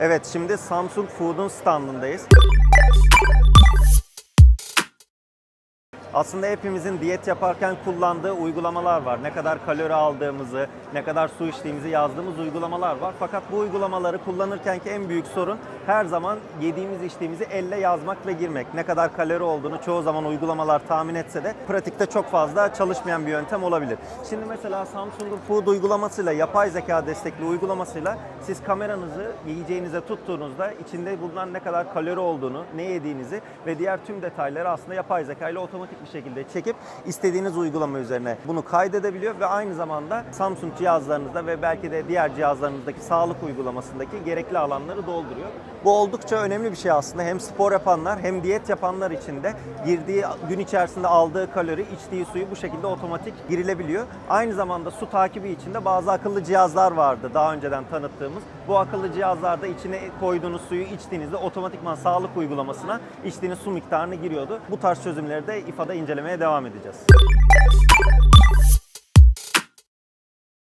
Evet şimdi Samsung Food'un standındayız. Aslında hepimizin diyet yaparken kullandığı uygulamalar var. Ne kadar kalori aldığımızı, ne kadar su içtiğimizi yazdığımız uygulamalar var. Fakat bu uygulamaları kullanırkenki en büyük sorun her zaman yediğimiz içtiğimizi elle yazmak ve girmek. Ne kadar kalori olduğunu çoğu zaman uygulamalar tahmin etse de pratikte çok fazla çalışmayan bir yöntem olabilir. Şimdi mesela Samsung'un Food uygulamasıyla, yapay zeka destekli uygulamasıyla siz kameranızı yiyeceğinize tuttuğunuzda içinde bulunan ne kadar kalori olduğunu, ne yediğinizi ve diğer tüm detayları aslında yapay zeka ile otomatik bir şekilde çekip istediğiniz uygulama üzerine bunu kaydedebiliyor ve aynı zamanda Samsung cihazlarınızda ve belki de diğer cihazlarınızdaki sağlık uygulamasındaki gerekli alanları dolduruyor. Bu oldukça önemli bir şey aslında. Hem spor yapanlar hem diyet yapanlar için de girdiği gün içerisinde aldığı kalori, içtiği suyu bu şekilde otomatik girilebiliyor. Aynı zamanda su takibi için de bazı akıllı cihazlar vardı daha önceden tanıttığımız. Bu akıllı cihazlarda içine koyduğunuz suyu içtiğinizde otomatikman sağlık uygulamasına içtiğiniz su miktarını giriyordu. Bu tarz çözümleri de İFA'da incelemeye devam edeceğiz.